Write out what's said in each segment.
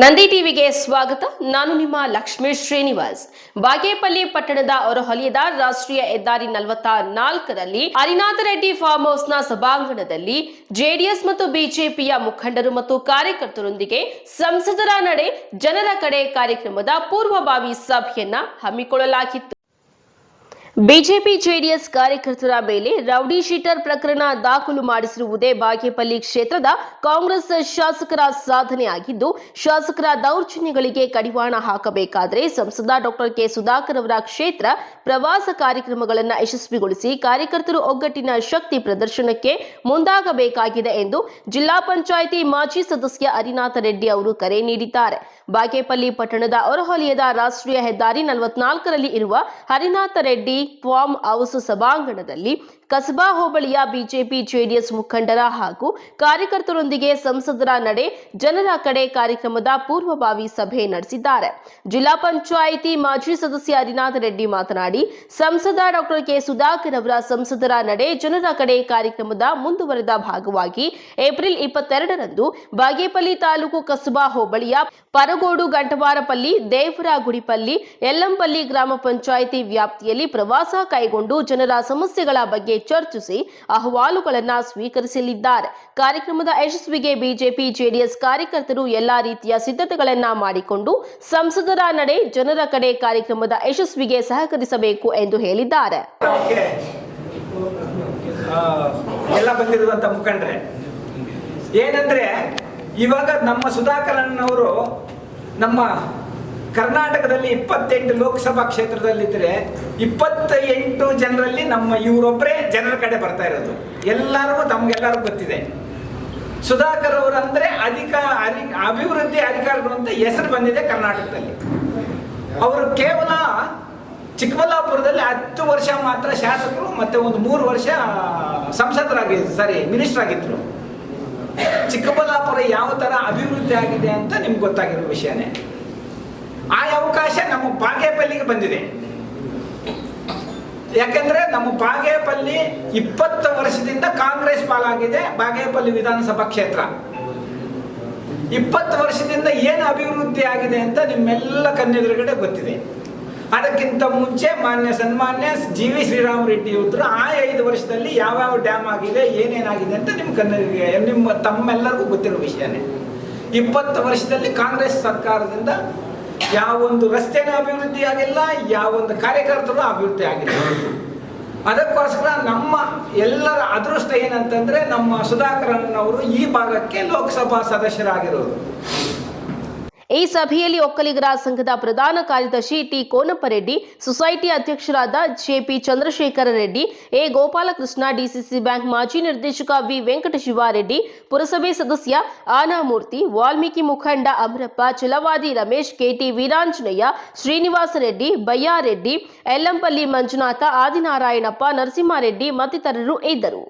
ನಂದಿ ಟಿವಿಗೆ ಸ್ವಾಗತ. ನಾನು ನಿಮ್ಮ ಲಕ್ಷ್ಮೀ ಶ್ರೀನಿವಾಸ್. ಬಾಗೇಪಲ್ಲಿ ಪಟ್ಟಣದ ಹೊರಹೊಲಿಯದ ರಾಷ್ಟ್ರೀಯ ಹೆದ್ದಾರಿ ನಲವತ್ತ ನಾಲ್ಕರಲ್ಲಿ ಹರಿನಾಥ ರೆಡ್ಡಿ ಫಾರ್ಮ್ ಹೌಸ್ನ ಸಭಾಂಗಣದಲ್ಲಿ ಜೆಡಿಎಸ್ ಮತ್ತು ಬಿಜೆಪಿಯ ಮುಖಂಡರು ಮತ್ತು ಕಾರ್ಯಕರ್ತರೊಂದಿಗೆ ಸಂಸದರ ನಡೆ ಜನರ ಕಡೆ ಕಾರ್ಯಕ್ರಮದ ಪೂರ್ವಭಾವಿ ಸಭೆಯನ್ನ ಹಮ್ಮಿಕೊಳ್ಳಲಾಗಿತ್ತು. ಬಿಜೆಪಿ ಜೆಡಿಎಸ್ ಕಾರ್ಯಕರ್ತರ ಮೇಲೆ ರೌಡಿ ಶೀಟರ್ ಪ್ರಕರಣ ದಾಖಲು ಮಾಡಿಸಿರುವುದೇ ಬಾಗೇಪಲ್ಲಿ ಕ್ಷೇತ್ರದ ಕಾಂಗ್ರೆಸ್ ಶಾಸಕರ ಸಾಧನೆಯಾಗಿದ್ದು, ಶಾಸಕರ ದೌರ್ಜನ್ಯಗಳಿಗೆ ಕಡಿವಾಣ ಹಾಕಬೇಕಾದರೆ ಸಂಸದ ಡಾಕ್ಟರ್ ಕೆ ಸುಧಾಕರ್ ಅವರ ಕ್ಷೇತ್ರ ಪ್ರವಾಸ ಕಾರ್ಯಕ್ರಮಗಳನ್ನು ಯಶಸ್ವಿಗೊಳಿಸಿ ಕಾರ್ಯಕರ್ತರು ಒಗ್ಗಟ್ಟಿನ ಶಕ್ತಿ ಪ್ರದರ್ಶನಕ್ಕೆ ಮುಂದಾಗಬೇಕಾಗಿದೆ ಎಂದು ಜಿಲ್ಲಾ ಪಂಚಾಯಿತಿ ಮಾಜಿ ಸದಸ್ಯ ಹರಿನಾಥ ರೆಡ್ಡಿ ಅವರು ಕರೆ ನೀಡಿದ್ದಾರೆ. ಬಾಗೇಪಲ್ಲಿ ಪಟ್ಟಣದ ಹೊರವಲಯದ ರಾಷ್ಟ್ರೀಯ ಹೆದ್ದಾರಿ ನಲವತ್ನಾಲ್ಕರಲ್ಲಿ ಇರುವ ಹರಿನಾಥ ರೆಡ್ಡಿ ಫಾರ್ಮ್ ಹೌಸ್ ಸಭಾಂಗಣದಲ್ಲಿ ಕಸಬಾ ಹೋಬಳಿಯ ಬಿಜೆಪಿ ಜೆಡಿಎಸ್ ಮುಖಂಡರ ಹಾಗೂ ಕಾರ್ಯಕರ್ತರೊಂದಿಗೆ ಸಂಸದರ ನಡೆ ಜನರ ಕಡೆ ಕಾರ್ಯಕ್ರಮದ ಪೂರ್ವಭಾವಿ ಸಭೆ ನಡೆಸಿದ್ದಾರೆ. ಜಿಲ್ಲಾ ಪಂಚಾಯಿತಿ ಮಾಜಿ ಸದಸ್ಯ ಅರಿನಾಥ ರೆಡ್ಡಿ ಮಾತನಾಡಿ, ಸಂಸದ ಡಾಕ್ಟರ್ ಕೆ ಸುಧಾಕರ್ ಅವರ ಸಂಸದರ ನಡೆ ಜನರ ಕಡೆ ಕಾರ್ಯಕ್ರಮದ ಮುಂದುವರೆದ ಭಾಗವಾಗಿ ಏಪ್ರಿಲ್ ಇಪ್ಪತ್ತೆರಡರಂದು ಬಾಗೇಪಲ್ಲಿ ತಾಲೂಕು ಕಸಬಾ ಹೋಬಳಿಯ ಪರಗೋಡು ಗಂಟವಾರಪಲ್ಲಿ ದೇವರ ಗುಡಿಪಲ್ಲಿ ಯಲ್ಲಂಪಲ್ಲಿ ಗ್ರಾಮ ಪಂಚಾಯಿತಿ ವ್ಯಾಪ್ತಿಯಲ್ಲಿ ಪ್ರವಾಸ ಕೈಗೊಂಡು ಜನರ ಸಮಸ್ಯೆಗಳ ಬಗ್ಗೆ ಚರ್ಚಿಸಿ ಅಹವಾಲುಗಳನ್ನು ಸ್ವೀಕರಿಸಲಿದ್ದಾರೆ. ಕಾರ್ಯಕ್ರಮದ ಯಶಸ್ವಿಗೆ ಬಿಜೆಪಿ, ಜೆಡಿಎಸ್ ಕಾರ್ಯಕರ್ತರು ಎಲ್ಲಾ ರೀತಿಯ ಸಿದ್ಧತೆಗಳನ್ನ ಮಾಡಿಕೊಂಡು ಸಂಸದರ ನಡೆ ಜನರ ಕಡೆ ಕಾರ್ಯಕ್ರಮದ ಯಶಸ್ವಿಗೆ ಸಹಕರಿಸಬೇಕು ಎಂದು ಹೇಳಿದ್ದಾರೆ. ಏನಂದ್ರೆ ಇವಾಗ ನಮ್ಮ ಸುಧಾಕರನ್ ಅವರು ನಮ್ಮ ಕರ್ನಾಟಕದಲ್ಲಿ ಇಪ್ಪತ್ತೆಂಟು ಲೋಕಸಭಾ ಕ್ಷೇತ್ರದಲ್ಲಿದ್ದರೆ ಇಪ್ಪತ್ತ ಎಂಟು ಜನರಲ್ಲಿ ನಮ್ಮ ಇವರೊಬ್ಬರೇ ಜನರ ಕಡೆ ಬರ್ತಾ ಇರೋದು. ಎಲ್ಲರಿಗೂ ತಮಗೆಲ್ಲರಿಗೂ ಗೊತ್ತಿದೆ. ಸುಧಾಕರ್ ಅವರು ಅಂದ್ರೆ ಅಧಿಕ ಅಧಿ ಅಭಿವೃದ್ಧಿ ಅಧಿಕಾರಿಗಳು ಅಂತ ಹೆಸರು ಬಂದಿದೆ ಕರ್ನಾಟಕದಲ್ಲಿ. ಅವರು ಕೇವಲ ಚಿಕ್ಕಬಳ್ಳಾಪುರದಲ್ಲಿ ಹತ್ತು ವರ್ಷ ಮಾತ್ರ ಶಾಸಕರು ಮತ್ತೆ ಒಂದು ಮೂರು ವರ್ಷ ಸಂಸದರಾಗಿ ಸಾರಿ ಮಿನಿಸ್ಟರ್ ಆಗಿದ್ರು. ಚಿಕ್ಕಬಳ್ಳಾಪುರ ಯಾವ ತರ ಅಭಿವೃದ್ಧಿ ಆಗಿದೆ ಅಂತ ನಿಮ್ಗೆ ಗೊತ್ತಾಗಿರೋ ವಿಷಯನೇ. ಆ ಅವಕಾಶ ನಮ್ಮ ಪಾಗೇಪಲ್ಲಿಗೆ ಬಂದಿದೆ. ಯಾಕಂದ್ರೆ ನಮ್ಮ ಬಾಗೇಪಲ್ಲಿ ಇಪ್ಪತ್ತು ವರ್ಷದಿಂದ ಕಾಂಗ್ರೆಸ್ ಪಾಲಾಗಿದೆ ಬಾಗೇಪಲ್ಲಿ ವಿಧಾನಸಭಾ ಕ್ಷೇತ್ರ. ಇಪ್ಪತ್ತು ವರ್ಷದಿಂದ ಏನು ಅಭಿವೃದ್ಧಿ ಆಗಿದೆ ಅಂತ ನಿಮ್ಮೆಲ್ಲ ಕಣ್ಣೆದುರುಗಡೆ ಗೊತ್ತಿದೆ. ಅದಕ್ಕಿಂತ ಮುಂಚೆ ಮಾನ್ಯ ಸನ್ಮಾನ್ಯ ಜಿ ವಿ ಶ್ರೀರಾಮ್ ರೆಡ್ಡಿ ಅವರು ಆ ಐದು ವರ್ಷದಲ್ಲಿ ಯಾವ್ಯಾವ ಡ್ಯಾಮ್ ಆಗಿದೆ, ಏನೇನಾಗಿದೆ ಅಂತ ನಿಮ್ಮ ಕನ್ನಡಿಗೆ ನಿಮ್ಮ ತಮ್ಮೆಲ್ಲರಿಗೂ ಗೊತ್ತಿರೋ ವಿಷಯನೇ. ಇಪ್ಪತ್ತು ವರ್ಷದಲ್ಲಿ ಕಾಂಗ್ರೆಸ್ ಸರ್ಕಾರದಿಂದ ಯಾವೊಂದು ರಸ್ತೆನ ಅಭಿವೃದ್ಧಿ ಆಗಿಲ್ಲ ಯಾವೊಂದು ಕಾರ್ಯಕರ್ತರು ಅಭಿವೃದ್ಧಿ ಆಗಿಲ್ಲ. ಅದಕ್ಕೋಸ್ಕರ ನಮ್ಮ ಎಲ್ಲರ ಅದೃಷ್ಟ ಏನಂತಂದ್ರೆ ನಮ್ಮ ಸುಧಾಕರನ್ ಅವರು ಈ ಭಾಗಕ್ಕೆ ಲೋಕಸಭಾ ಸದಸ್ಯರಾಗಿರೋದು ಈ ಸಭೆಯಲ್ಲಿ ಒಕ್ಕಲಿಗರ ಸಂಘದ ಪ್ರಧಾನ ಕಾರ್ಯದರ್ಶಿ ಟಿ ಕೋನಪ್ಪರೆಡ್ಡಿ, ಸೊಸೈಟಿ ಅಧ್ಯಕ್ಷರಾದ JP Chandrashekhara Reddy, A Gopalakrishna DCC bank ಮಾಜಿ ನಿರ್ದೇಶಕ ವಿ ವೆಂಕಟಶಿವಾರೆಡ್ಡಿ, ಪುರಸಭೆ ಸದಸ್ಯ ಆನಾಮೂರ್ತಿ, ವಾಲ್ಮೀಕಿ ಮುಖಂಡ ಅಮರಪ್ಪ ಚಲವಾದಿ ರಮೇಶ್ ಕೆಟಿ ವೀರಾಂಜನೇಯ, ಶ್ರೀನಿವಾಸ ರೆಡ್ಡಿ ಬಯ್ಯಾರೆಡ್ಡಿ ಯಲ್ಲಂಪಲ್ಲಿ ಮಂಜುನಾಥ, ಆದಿನಾರಾಯಣಪ್ಪ, ನರಸಿಂಹಾರೆಡ್ಡಿ ಮತ್ತಿತರರು ಇದ್ದರು.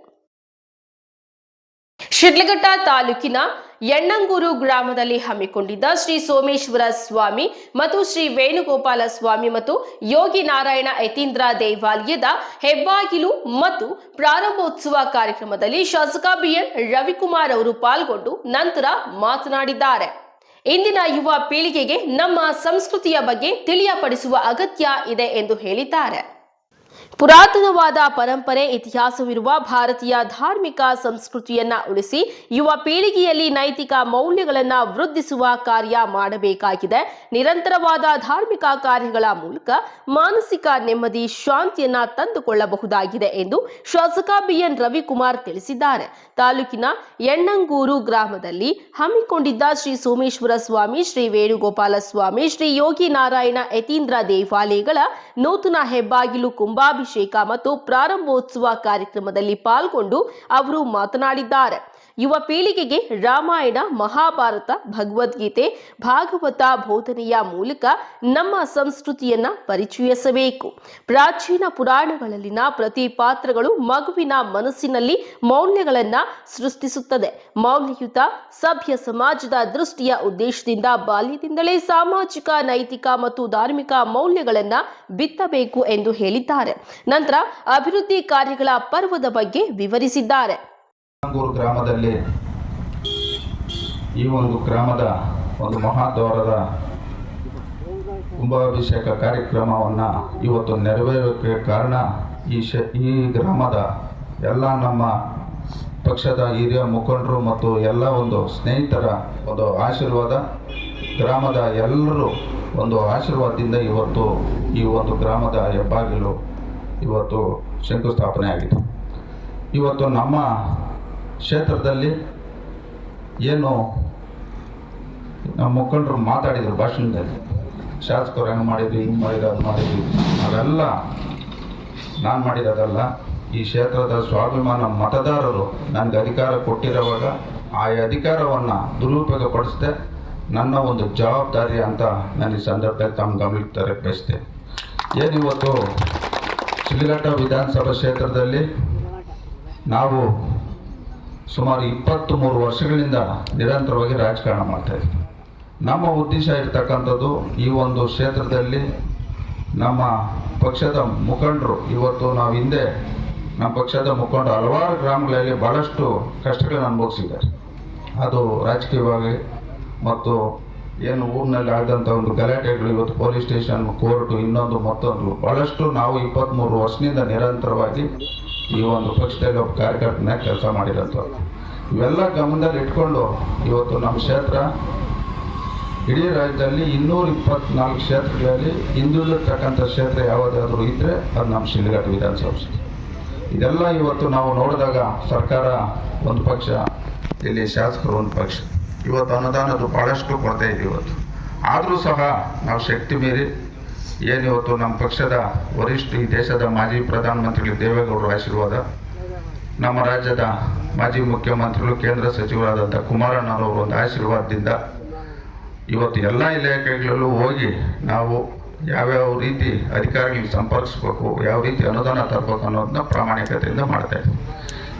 ಶಿಡ್ಲಘಟ್ಟ ತಾಲೂಕಿನ ಯಣ್ಣಂಗೂರು ಗ್ರಾಮದಲ್ಲಿ ಹಮ್ಮಿಕೊಂಡಿದ್ದ ಶ್ರೀ ಸೋಮೇಶ್ವರ ಸ್ವಾಮಿ ಮತ್ತು ಶ್ರೀ ವೇಣುಗೋಪಾಲ ಸ್ವಾಮಿ ಮತ್ತು ಯೋಗಿ ನಾರಾಯಣ ಯತೀಂದ್ರ ದೇವಾಲಯದ ಹೆಬ್ಬಾಗಿಲು ಮತ್ತು ಪ್ರಾರಂಭೋತ್ಸವ ಕಾರ್ಯಕ್ರಮದಲ್ಲಿ ಶಾಸಕ ಬಿಎನ್ ರವಿಕುಮಾರ್ ಅವರು ಪಾಲ್ಗೊಂಡು ನಂತರ ಮಾತನಾಡಿದ್ದಾರೆ. ಇಂದಿನ ಯುವ ಪೀಳಿಗೆಗೆ ನಮ್ಮ ಸಂಸ್ಕೃತಿಯ ಬಗ್ಗೆ ತಿಳಿಯಪಡಿಸುವ ಅಗತ್ಯ ಇದೆ ಎಂದು ಹೇಳಿದ್ದಾರೆ. ಪುರಾತನವಾದ ಪರಂಪರೆ ಇತಿಹಾಸವಿರುವ ಭಾರತೀಯ ಧಾರ್ಮಿಕ ಸಂಸ್ಕೃತಿಯನ್ನ ಉಳಿಸಿ ಯುವ ಪೀಳಿಗೆಯಲ್ಲಿ ನೈತಿಕ ಮೌಲ್ಯಗಳನ್ನು ವೃದ್ಧಿಸುವ ಕಾರ್ಯ ಮಾಡಬೇಕಾಗಿದೆ. ನಿರಂತರವಾದ ಧಾರ್ಮಿಕ ಕಾರ್ಯಗಳ ಮೂಲಕ ಮಾನಸಿಕ ನೆಮ್ಮದಿ, ಶಾಂತಿಯನ್ನ ತಂದುಕೊಳ್ಳಬಹುದಾಗಿದೆ ಎಂದು ಶಾಸಕ ಬಿಎನ್ ರವಿಕುಮಾರ್ ತಿಳಿಸಿದ್ದಾರೆ. ತಾಲೂಕಿನ ಎಣ್ಣಂಗೂರು ಗ್ರಾಮದಲ್ಲಿ ಹಮ್ಮಿಕೊಂಡಿದ್ದ ಶ್ರೀ ಸೋಮೇಶ್ವರ ಸ್ವಾಮಿ, ಶ್ರೀ ವೇಣುಗೋಪಾಲ ಸ್ವಾಮಿ, ಶ್ರೀ ಯೋಗಿ ನಾರಾಯಣ ಯತೀಂದ್ರ ದೇವಾಲಯಗಳ ನೂತನ ಹೆಬ್ಬಾಗಿಲು ಕುಂಭಾಭಿಷೇಕ ಮತ್ತು ಪ್ರಾರಂಭೋತ್ಸವ ಕಾರ್ಯಕ್ರಮದಲ್ಲಿ ಪಾಲ್ಗೊಂಡು ಅವರು ಮಾತನಾಡಿದ್ದಾರೆ. ಯುವ ಪೀಳಿಗೆಗೆ ರಾಮಾಯಣ, ಮಹಾಭಾರತ, ಭಗವದ್ಗೀತೆ, ಭಾಗವತ ಬೋಧನೆಯ ಮೂಲಕ ನಮ್ಮ ಸಂಸ್ಕೃತಿಯನ್ನ ಪರಿಚಯಿಸಬೇಕು. ಪ್ರಾಚೀನ ಪುರಾಣಗಳಲ್ಲಿನ ಪ್ರತಿ ಪಾತ್ರಗಳು ಮಗುವಿನ ಮನಸ್ಸಿನಲ್ಲಿ ಮೌಲ್ಯಗಳನ್ನ ಸೃಷ್ಟಿಸುತ್ತದೆ. ಮೌಲ್ಯಯುತ ಸಭ್ಯ ಸಮಾಜದ ದೃಷ್ಟಿಯ ಉದ್ದೇಶದಿಂದ ಬಾಲ್ಯದಿಂದಲೇ ಸಾಮಾಜಿಕ, ನೈತಿಕ ಮತ್ತು ಧಾರ್ಮಿಕ ಮೌಲ್ಯಗಳನ್ನ ಬಿತ್ತಬೇಕು ಎಂದು ಹೇಳಿದ್ದಾರೆ. ನಂತರ ಅಭಿವೃದ್ಧಿ ಕಾರ್ಯಗಳ ಪರ್ವದ ಬಗ್ಗೆ ವಿವರಿಸಿದ್ದಾರೆ. ಗ್ರಾಮದಲ್ಲಿ ಈ ಒಂದು ಗ್ರಾಮದ ಒಂದು ಮಹಾದ್ವಾರದ ಕುಂಭಾಭಿಷೇಕ ಕಾರ್ಯಕ್ರಮವನ್ನು ಇವತ್ತು ನೆರವೇರೋಕ್ಕೆ ಕಾರಣ ಈ ಶ, ಈ ಗ್ರಾಮದ ಎಲ್ಲ ನಮ್ಮ ಪಕ್ಷದ ಹಿರಿಯ ಮುಖಂಡರು ಮತ್ತು ಎಲ್ಲ ಒಂದು ಸ್ನೇಹಿತರ ಒಂದು ಆಶೀರ್ವಾದ, ಗ್ರಾಮದ ಎಲ್ಲರೂ ಒಂದು ಆಶೀರ್ವಾದದಿಂದ ಇವತ್ತು ಈ ಒಂದು ಗ್ರಾಮದ ಹೆಬ್ಬಾಗಿಲು ಇವತ್ತು ಶಂಕುಸ್ಥಾಪನೆ ಆಗಿದೆ ಇವತ್ತು ನಮ್ಮ ಕ್ಷೇತ್ರದಲ್ಲಿ ಏನು ನಮ್ಮ ಮುಖಂಡರು ಮಾತಾಡಿದರು ಭಾಷಣದಲ್ಲಿ. ಶಾಸಕರು ಹೆಂಗೆ ಮಾಡಿದ್ರು, ಹಿಂಗೆ ಮಾಡಿದ್ರು, ಅದು ಮಾಡಿದ್ರು. ಅದೆಲ್ಲ ನಾನು ಮಾಡಿರೋದಲ್ಲ. ಈ ಕ್ಷೇತ್ರದ ಸ್ವಾಭಿಮಾನ ಮತದಾರರು ನನಗೆ ಅಧಿಕಾರ ಕೊಟ್ಟಿರೋವಾಗ ಆ ಅಧಿಕಾರವನ್ನು ದುರುಪಯೋಗ ಪಡಿಸದೆ ನನ್ನ ಒಂದು ಜವಾಬ್ದಾರಿ ಅಂತ ನಾನು ಈ ಸಂದರ್ಭದಲ್ಲಿ ತಮ್ಮ ಗಮನಕ್ಕೆ ತರಕ್ಕೆ ಬಯಸ್ತೆ ಏನಿವತ್ತು ಶಿಲ್ಘಟ್ಟ ವಿಧಾನಸಭಾ ಕ್ಷೇತ್ರದಲ್ಲಿ ನಾವು ಸುಮಾರು ಇಪ್ಪತ್ತು ಮೂರು ವರ್ಷಗಳಿಂದ ನಿರಂತರವಾಗಿ ರಾಜಕಾರಣ ಮಾಡ್ತಾ ಇದ್ದೀವಿ ನಮ್ಮ ಉದ್ದೇಶ ಇರ್ತಕ್ಕಂಥದ್ದು ಈ ಒಂದು ಕ್ಷೇತ್ರದಲ್ಲಿ ನಮ್ಮ ಪಕ್ಷದ ಮುಖಂಡರು, ಇವತ್ತು ನಾವು ಹಿಂದೆ ನಮ್ಮ ಪಕ್ಷದ ಮುಖಂಡರು ಹಲವಾರು ಗ್ರಾಮಗಳಲ್ಲಿ ಭಾಳಷ್ಟು ಕಷ್ಟಗಳನ್ನು ಅನುಭವಿಸಿದ್ದಾರೆ. ಅದು ರಾಜಕೀಯವಾಗಿ ಮತ್ತು ಏನು ಊರಿನಲ್ಲಿ ಆದಂಥ ಒಂದು ಗಲಾಟೆಗಳು, ಇವತ್ತು ಪೊಲೀಸ್ ಸ್ಟೇಷನ್, ಕೋರ್ಟು, ಇನ್ನೊಂದು ಮತ್ತೊಂದು ಭಾಳಷ್ಟು ನಾವು ಇಪ್ಪತ್ತ್ಮೂರು ವರ್ಷದಿಂದ ನಿರಂತರವಾಗಿ ಈ ಒಂದು ಪಕ್ಷದಲ್ಲಿ ಒಬ್ಬ ಕಾರ್ಯಕರ್ತನ ಕೆಲಸ ಮಾಡಿರೋದು. ಇವೆಲ್ಲ ಗಮನದಲ್ಲಿ ಇಟ್ಕೊಂಡು ಇವತ್ತು ನಮ್ಮ ಕ್ಷೇತ್ರ ಇಡೀ ರಾಜ್ಯದಲ್ಲಿ ಇನ್ನೂರ ಇಪ್ಪತ್ನಾಲ್ಕು ಕ್ಷೇತ್ರಗಳಲ್ಲಿ ಹಿಂದುಳಿದಿರ್ತಕ್ಕಂಥ ಕ್ಷೇತ್ರ ಯಾವುದಾದ್ರೂ ಇದ್ದರೆ ಅದು ನಮ್ಮ ಶಿಲ್ಘಟ್ಟ ವಿಧಾನಸಭಾ ಇದೆಲ್ಲ ಇವತ್ತು ನಾವು ನೋಡಿದಾಗ ಸರ್ಕಾರ ಒಂದು ಪಕ್ಷ, ಇಲ್ಲಿ ಶಾಸಕರು ಒಂದು ಪಕ್ಷ. ಇವತ್ತು ಅನುದಾನದ್ದು ಭಾಳಷ್ಟು ಕೊರತೆ ಇದೆ ಇವತ್ತು. ಆದರೂ ಸಹ ನಾವು ಶಕ್ತಿ ಮೀರಿ ಏನಿವತ್ತು ನಮ್ಮ ಪಕ್ಷದ ವರಿಷ್ಠ ಈ ದೇಶದ ಮಾಜಿ ಪ್ರಧಾನಮಂತ್ರಿಗಳು ದೇವೇಗೌಡರ ಆಶೀರ್ವಾದ, ನಮ್ಮ ರಾಜ್ಯದ ಮಾಜಿ ಮುಖ್ಯಮಂತ್ರಿಗಳು, ಕೇಂದ್ರ ಸಚಿವರಾದಂಥ ಕುಮಾರಣ್ಣನವರ ಒಂದು ಆಶೀರ್ವಾದದಿಂದ ಇವತ್ತು ಎಲ್ಲ ಇಲಾಖೆಗಳಲ್ಲೂ ಹೋಗಿ ನಾವು ಯಾವ್ಯಾವ ರೀತಿ ಅಧಿಕಾರಿಗಳಿಗೆ ಸಂಪರ್ಕಿಸ್ಬೇಕು, ಯಾವ ರೀತಿ ಅನುದಾನ ತರಬೇಕು ಅನ್ನೋದನ್ನ ಪ್ರಾಮಾಣಿಕತೆಯಿಂದ ಮಾಡ್ತಾ ಇದ್ದೀವಿ.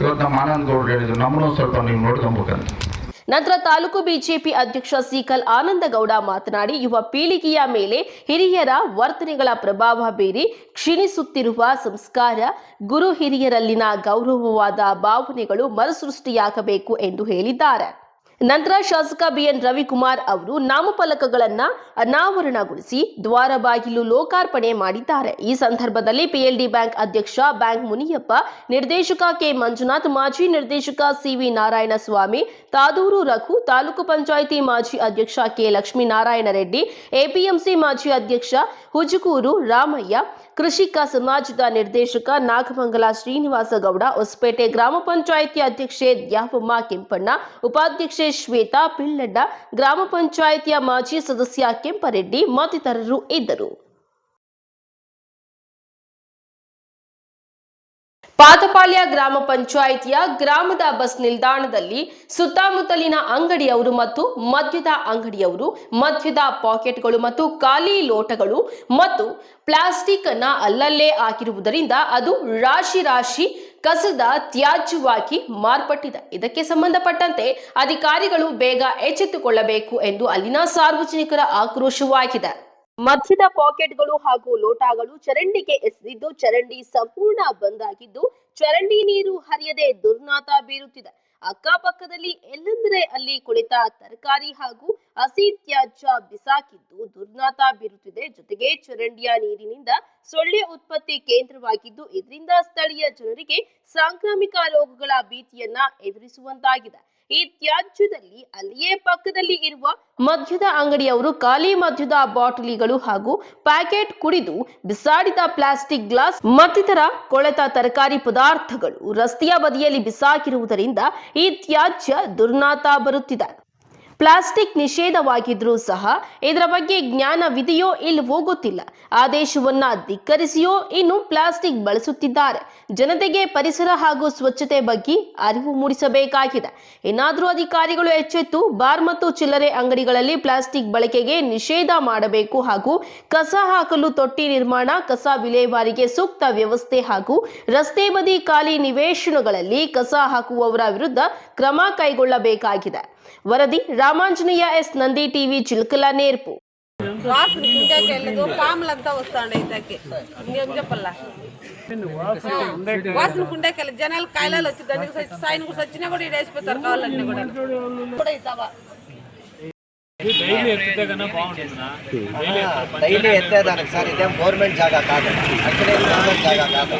ಇವತ್ತು ನಮ್ಮ ಆನಂದ್ ಗೌಡ್ರು ಹೇಳಿದ್ರು, ನಮ್ಮನ್ನು ಸ್ವಲ್ಪ ನೀವು ನೋಡ್ಕೊಬೇಕಂತ. ನಂತರ ತಾಲೂಕು ಬಿಜೆಪಿ ಅಧ್ಯಕ್ಷ ಸೀಕಲ್ ಆನಂದಗೌಡ ಮಾತನಾಡಿ, ಯುವ ಪೀಳಿಗೆಯ ಮೇಲೆ ಹಿರಿಯರ ವರ್ತನೆಗಳ ಪ್ರಭಾವ ಬೀರಿ ಕ್ಷೀಣಿಸುತ್ತಿರುವ ಸಂಸ್ಕಾರ ಗುರು ಹಿರಿಯರಲ್ಲಿನ ಗೌರವವಾದ ಭಾವನೆಗಳು ಮರುಸೃಷ್ಟಿಯಾಗಬೇಕು ಎಂದು ಹೇಳಿದ್ದಾರೆ. ನಂತರ ಶಾಸಕ ಬಿಎನ್ ರವಿಕುಮಾರ್ ಅವರು ನಾಮಫಲಕಗಳನ್ನ ಅನಾವರಣಗೊಳಿಸಿ ದ್ವಾರ ಬಾಗಿಲು ಲೋಕಾರ್ಪಣೆ ಮಾಡಿದ್ದಾರೆ. ಈ ಸಂದರ್ಭದಲ್ಲಿ ಪಿಎಲ್ಡಿ ಬ್ಯಾಂಕ್ ಅಧ್ಯಕ್ಷ ಬ್ಯಾಂಕ್ ಮುನಿಯಪ್ಪ, ನಿರ್ದೇಶಕ ಕೆ ಮಂಜುನಾಥ್, ಮಾಜಿ ನಿರ್ದೇಶಕ ಸಿವಿ ನಾರಾಯಣ ಸ್ವಾಮಿ ತಾದೂರು ರಘು, ತಾಲೂಕು ಪಂಚಾಯಿತಿ ಮಾಜಿ ಅಧ್ಯಕ್ಷ ಕೆ ಲಕ್ಷ್ಮೀನಾರಾಯಣ ರೆಡ್ಡಿ, ಎಪಿಎಂಸಿ ಮಾಜಿ ಅಧ್ಯಕ್ಷ ಹುಜುಕೂರು ರಾಮಯ್ಯ ಕೃಷಿಕ ಸಮಾಜದ ನಿರ್ದೇಶಕ ನಾಗಮಂಗಲ ಶ್ರೀನಿವಾಸ ಗೌಡ ಹೊಸಪೇಟೆ ಗ್ರಾಮ ಪಂಚಾಯಿತಿ ಅಧ್ಯಕ್ಷೆ ದ್ಯಾವಮ್ಮ ಕೆಂಪಣ್ಣ, ಉಪಾಧ್ಯಕ್ಷೆ ಶ್ವೇತಾ ಪಿಳ್ಳಡ್ಡ ಗ್ರಾಮ ಪಂಚಾಯಿತಿಯ ಮಾಜಿ ಸದಸ್ಯ ಕೆಂಪರೆಡ್ಡಿ ಮತ್ತಿತರರು ಇದ್ದರು. ಪಾತಪಾಳ್ಯ ಗ್ರಾಮ ಪಂಚಾಯಿತಿಯ ಗ್ರಾಮದ ಬಸ್ ನಿಲ್ದಾಣದಲ್ಲಿ ಸುತ್ತಮುತ್ತಲಿನ ಅಂಗಡಿಯವರು ಮತ್ತು ಮದ್ಯದ ಅಂಗಡಿಯವರು, ಮದ್ಯದ ಪಾಕೆಟ್ಗಳು ಮತ್ತು ಖಾಲಿ ಲೋಟಗಳು ಮತ್ತು ಪ್ಲಾಸ್ಟಿಕ್ ಅನ್ನ ಅಲ್ಲಲ್ಲೇ ಹಾಕಿರುವುದರಿಂದ ಅದು ರಾಶಿ ರಾಶಿ ಕಸದ ತ್ಯಾಜ್ಯವಾಗಿ ಮಾರ್ಪಟ್ಟಿದೆ. ಇದಕ್ಕೆ ಸಂಬಂಧಪಟ್ಟಂತೆ ಅಧಿಕಾರಿಗಳು ಬೇಗ ಎಚ್ಚೆತ್ತುಕೊಳ್ಳಬೇಕು ಎಂದು ಅಲ್ಲಿನ ಸಾರ್ವಜನಿಕರ ಆಕ್ರೋಶವಾಗಿದೆ. ಮಧ್ಯದ ಪಾಕೆಟ್ಗಳು ಹಾಗೂ ಲೋಟಗಳು ಚರಂಡಿಗೆ ಎಸೆದಿದ್ದು, ಚರಂಡಿ ಸಂಪೂರ್ಣ ಬಂದ್ ಆಗಿದ್ದು ಚರಂಡಿ ನೀರು ಹರಿಯದೆ ದುರ್ನಾತ ಬೀರುತ್ತಿದೆ. ಅಕ್ಕಪಕ್ಕದಲ್ಲಿ ಎಲ್ಲೆಂದರೆ ಅಲ್ಲಿ ಕುಳಿತ ತರಕಾರಿ ಹಾಗೂ ಹಸಿ ತ್ಯಾಜ್ಯ ಬಿಸಾಕಿದ್ದು, ದುರ್ನಾತ ಬೀರುತ್ತಿದೆ. ಜೊತೆಗೆ ಚರಂಡಿಯ ನೀರಿನಿಂದ ಸೊಳ್ಳೆ ಉತ್ಪತ್ತಿ ಕೇಂದ್ರವಾಗಿದ್ದು, ಇದರಿಂದ ಸ್ಥಳೀಯ ಜನರಿಗೆ ಸಾಂಕ್ರಾಮಿಕ ರೋಗಗಳ ಭೀತಿಯನ್ನ ಎದುರಿಸುವಂತಾಗಿದೆ. ಈ ತ್ಯಾಜ್ಯದಲ್ಲಿ ಅಲ್ಲಿಯೇ ಪಕ್ಕದಲ್ಲಿ ಇರುವ ಮದ್ಯದ ಅಂಗಡಿಯವರು ಖಾಲಿ ಮದ್ಯದ ಬಾಟಲಿಗಳು ಹಾಗೂ ಪ್ಯಾಕೆಟ್ ಕುಡಿದು ಬಿಸಾಡಿದ ಪ್ಲಾಸ್ಟಿಕ್ ಗ್ಲಾಸ್ ಮತ್ತಿತರ ಕೊಳೆತ ತರಕಾರಿ ಪದಾರ್ಥಗಳು ರಸ್ತೆಯ ಬದಿಯಲ್ಲಿ ಬಿಸಾಕಿರುವುದರಿಂದ ಈ ತ್ಯಾಜ್ಯ ದುರ್ನಾತ ಬರುತ್ತಿದೆ. ಪ್ಲಾಸ್ಟಿಕ್ ನಿಷೇಧವಾಗಿದ್ರೂ ಸಹ ಇದರ ಬಗ್ಗೆ ಜ್ಞಾನವಿದೆಯೋ ಇಲ್ಲವೋ ಗೊತ್ತಿಲ್ಲ ಆದೇಶವನ್ನ ಧಿಕ್ಕರಿಸಿಯೋ ಇನ್ನು ಪ್ಲಾಸ್ಟಿಕ್ ಬಳಸುತ್ತಿದ್ದಾರೆ. ಜನತೆಗೆ ಪರಿಸರ ಹಾಗೂ ಸ್ವಚ್ಛತೆ ಬಗ್ಗೆ ಅರಿವು ಮೂಡಿಸಬೇಕಾಗಿದೆ. ಇನ್ನಾದರೂ ಅಧಿಕಾರಿಗಳು ಎಚ್ಚೆತ್ತು, ಬಾರ್ ಮತ್ತು ಚಿಲ್ಲರೆ ಅಂಗಡಿಗಳಲ್ಲಿ ಪ್ಲಾಸ್ಟಿಕ್ ಬಳಕೆಗೆ ನಿಷೇಧ ಮಾಡಬೇಕು ಹಾಗೂ ಕಸ ಹಾಕಲು ತೊಟ್ಟಿ ನಿರ್ಮಾಣ, ಕಸ ವಿಲೇವಾರಿಗೆ ಸೂಕ್ತ ವ್ಯವಸ್ಥೆ ಹಾಗೂ ರಸ್ತೆ ಬದಿ ಖಾಲಿ ನಿವೇಶನಗಳಲ್ಲಿ ಕಸ ಹಾಕುವವರ ವಿರುದ್ಧ ಕ್ರಮ ಕೈಗೊಳ್ಳಬೇಕಾಗಿದೆ. వరది రామాంజనేయ ఎస్ నంది టీవీ చిలుకల నేర్పు. వాసన కుండకి వెళ్ళదు పాములంతా వస్తాండే ఇతకి ఇంకేం చెప్పల్లా వాసన కుండకి వెళ్ళదు జనాలు కాయలాలు వచ్చి దానికి సాయిని కూడా సచ్చినా కూడా కావాలన్నీ కూడా. డైలీ ఎత్తేదానికి సార్ ఇదేం గవర్నమెంట్ జాగా కాదు. యాక్చువల్లీ గవర్నమెంట్ జాగా కాదు.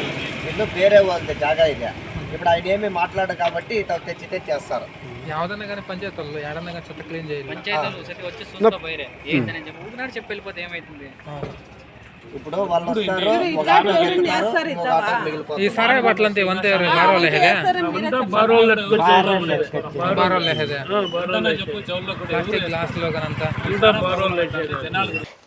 ఇల్లు వేరే వాళ్ళ జాగా ಇದೆ ఇప్పుడు ఆయన ఏమి మాట్లాడు కాబట్టి ఇట్లా తెచ్చి తెచ్చేస్తారు ಯಾವ್ದನ್ನ కానీ పంచాయతీల్లో ఏడన్నా కానీ చెత్త క్లీన్ చేయాలి పంచాయతీలు సరి వచ్చి చూసుకోపోయారే ఏంటని చెప్పి ఊరినాడు చెప్పి వెళ్ళిపోతే ఏమైతుంది ఇప్పుడు వాళ్ళు వస్తారు ఒక ఇట్లా ఆటో ఎవరు ఎక్కుతారు, చేస్తారు ఇంకొక ఇట్లా? ఆటో ಈ మిగిలిపోతుంది ಸಾರಾಯಿ ಬಾಟ್ಲ್ ಅಂತ ಒಂದೇ ಬಾರೋಲೆ ಹೇಗೆ ಬಾರೋಲೆ ಹೇಗೆ ಪ್ಲಾಸ್ಟಿಕ್ ಗ್ಲಾಸ್ ಲೋಗನಂತ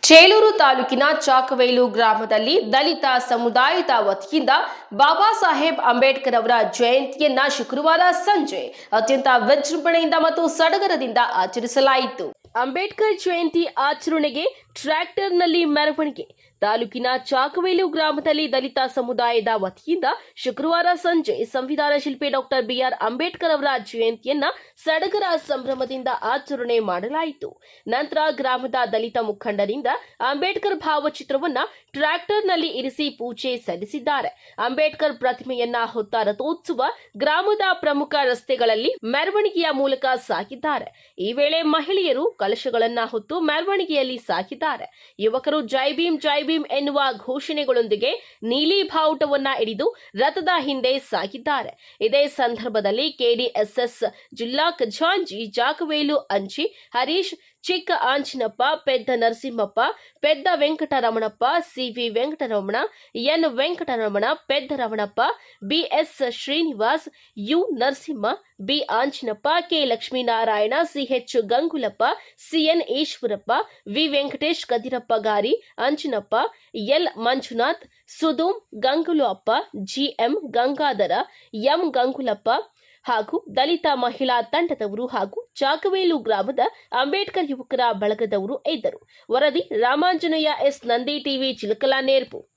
ಚೇಳೂರು ತಾಲೂಕಿನ ಚಾಕವೇಲು ಗ್ರಾಮದಲ್ಲಿ ದಲಿತ ಸಮುದಾಯದ ವತಿಯಿಂದ ಬಾಬಾ ಸಾಹೇಬ್ ಅಂಬೇಡ್ಕರ್ ಅವರ ಜಯಂತಿಯನ್ನ ಶುಕ್ರವಾರ ಸಂಜೆ ಅತ್ಯಂತ ವಿಜೃಂಭಣೆಯಿಂದ ಮತ್ತು ಸಡಗರದಿಂದ ಆಚರಿಸಲಾಯಿತು. ಅಂಬೇಡ್ಕರ್ ಜಯಂತಿ ಆಚರಣೆಗೆ ಟ್ರ್ಯಾಕ್ಟರ್ನಲ್ಲಿ ಮೆರವಣಿಗೆ ತಾಲೂಕಿನ ಚಾಕವೇಲು ಗ್ರಾಮದಲ್ಲಿ ದಲಿತ ಸಮುದಾಯದ ವತಿಯಿಂದ ಶುಕ್ರವಾರ ಸಂಜೆ ಸಂವಿಧಾನ ಶಿಲ್ಪಿ ಡಾಕ್ಟರ್ ಬಿಆರ್ ಅಂಬೇಡ್ಕರ್ ಅವರ ಜಯಂತಿಯನ್ನ ಸಡಗರ ಸಂಭ್ರಮದಿಂದ ಆಚರಣೆ ಮಾಡಲಾಯಿತು. ನಂತರ ಗ್ರಾಮದ ದಲಿತ ಮುಖಂಡರಿಂದ ಅಂಬೇಡ್ಕರ್ ಭಾವಚಿತ್ರವನ್ನ ಟ್ರ್ಯಾಕ್ಟರ್ನಲ್ಲಿ ಇರಿಸಿ ಪೂಜೆ ಸಲ್ಲಿಸಿದ್ದಾರೆ. ಅಂಬೇಡ್ಕರ್ ಪ್ರತಿಮೆಯನ್ನ ಹೊತ್ತ ರಥೋತ್ಸವ ಗ್ರಾಮದ ಪ್ರಮುಖ ರಸ್ತೆಗಳಲ್ಲಿ ಮೆರವಣಿಗೆಯ ಮೂಲಕ ಸಾಗಿದ್ದಾರೆ. ಈ ವೇಳೆ ಮಹಿಳೆಯರು ಕಲಶಗಳನ್ನ ಹೊತ್ತು ಮೆರವಣಿಗೆಯಲ್ಲಿ ಸಾಗಿದ್ದಾರೆ. ಯುವಕರು ಜೈ ಭೀಮ್, ಜೈ ಭೀಮ್ ಎನ್ನುವ ಘೋಷಣೆಗಳೊಂದಿಗೆ ನೀಲಿ ಬಾವುಟವನ್ನ ಹಿಡಿದು ರಥದ ಹಿಂದೆ ಸಾಗಿದ್ದಾರೆ. ಇದೇ ಸಂದರ್ಭದಲ್ಲಿ ಕೆಡಿಎಸ್ಎಸ್ ಜಿಲ್ಲಾ ಖಜಾಂಜಿ Jakavelu Anchi, Harish Chikka Anjanappa Pedda Narasimhappa, Pedda Venkataramanappa, CV Venkataramana, N. Venkataramana, Pedda Ramanappa, BS Srinivas, U. Narasimha, B. Anjanappa K. Lakshminarayana, CH Gangulappa, CN Eshwarappa, V. Venkatesh Kadirappa gari Anjanappa L. Manjunath, Sudhum Gangulu appa GM Gangadhara, M. Gangulappa ಹಾಗೂ ದಲಿತ ಮಹಿಳಾ ತಂಡದವರು ಹಾಗೂ ಚಾಕವೇಲು ಗ್ರಾಮದ ಅಂಬೇಡ್ಕರ್ ಯುವಕರ ಬಳಗದವರು ಇದ್ದರು. ವರದಿ Ramanjaneya S. Nandi TV, Chilakala Nerpu.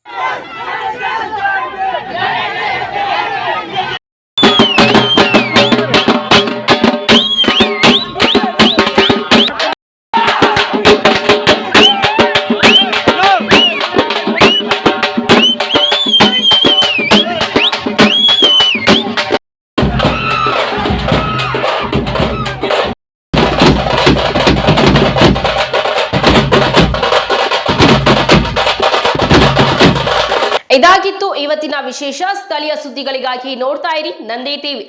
ಸುದ್ದಿಗಳಿಗಾಗಿ ನೋಡ್ತಾ ಇರಿ ನಂದಿ ಟಿವಿ.